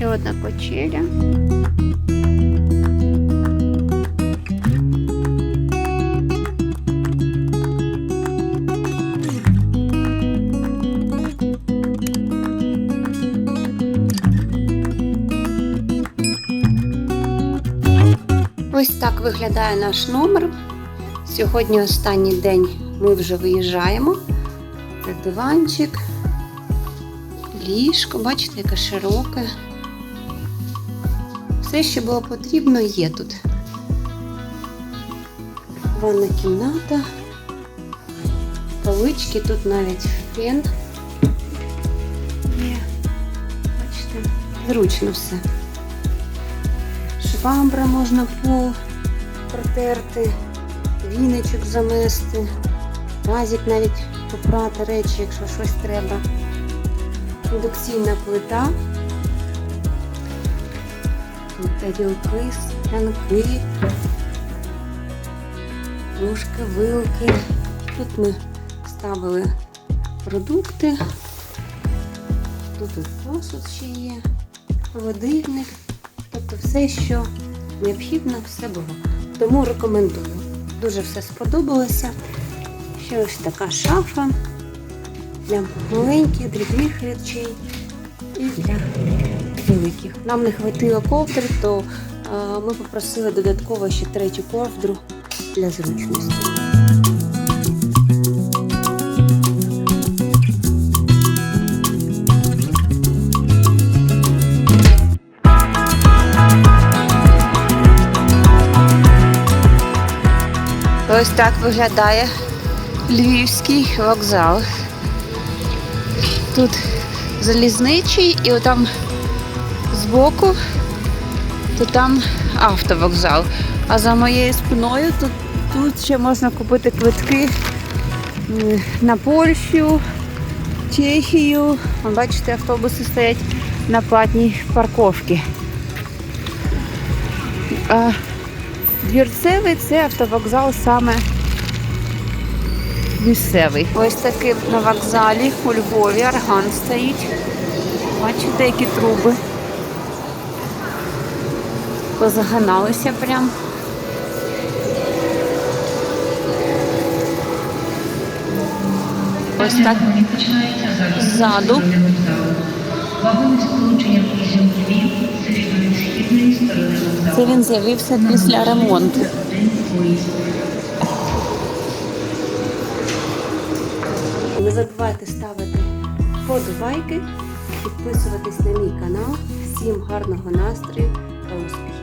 Ще одна кочеля. Ось так виглядає наш номер. Сьогодні останній день ми вже виїжджаємо. Це диванчик, ліжко, бачите, яке широке. Все, що було потрібно, є тут. Ванна кімната, полички, тут навіть фен. Є. Бачите, зручно все. Швабра можна пол протерти, віничок замести, тазик навіть попрати речі, якщо щось треба. Індукційна плита. Тарілки, склянки, ложки, вилки. Тут ми ставили продукти. Тут от посуд ще є, холодильник. Тобто все, що необхідно, все було. Тому рекомендую. Дуже все сподобалося. Ще ось така шафа для маленьких, дрібних речей і для великих. Нам не хватило ковдри, то а, ми попросили додатково ще третю ковдру для зручності. Ось так виглядає Львівський вокзал. Тут залізничий і отам збоку, то там автовокзал. А за моєю спиною тут, тут ще можна купити квитки на Польщу, Чехію. Бачите, автобуси стоять на платній парковці. А Двірцевий це автовокзал саме місцевий. Ось такий на вокзалі у Львові арган стоїть. Бачите, які труби. Позагиналися прям. Ось так ззаду. Вагони сполучення Львів з сторони. Це він з'явився після ремонту. Не забувайте ставити вподобайки, підписуватись на мій канал. Всім гарного настрою та успіхів!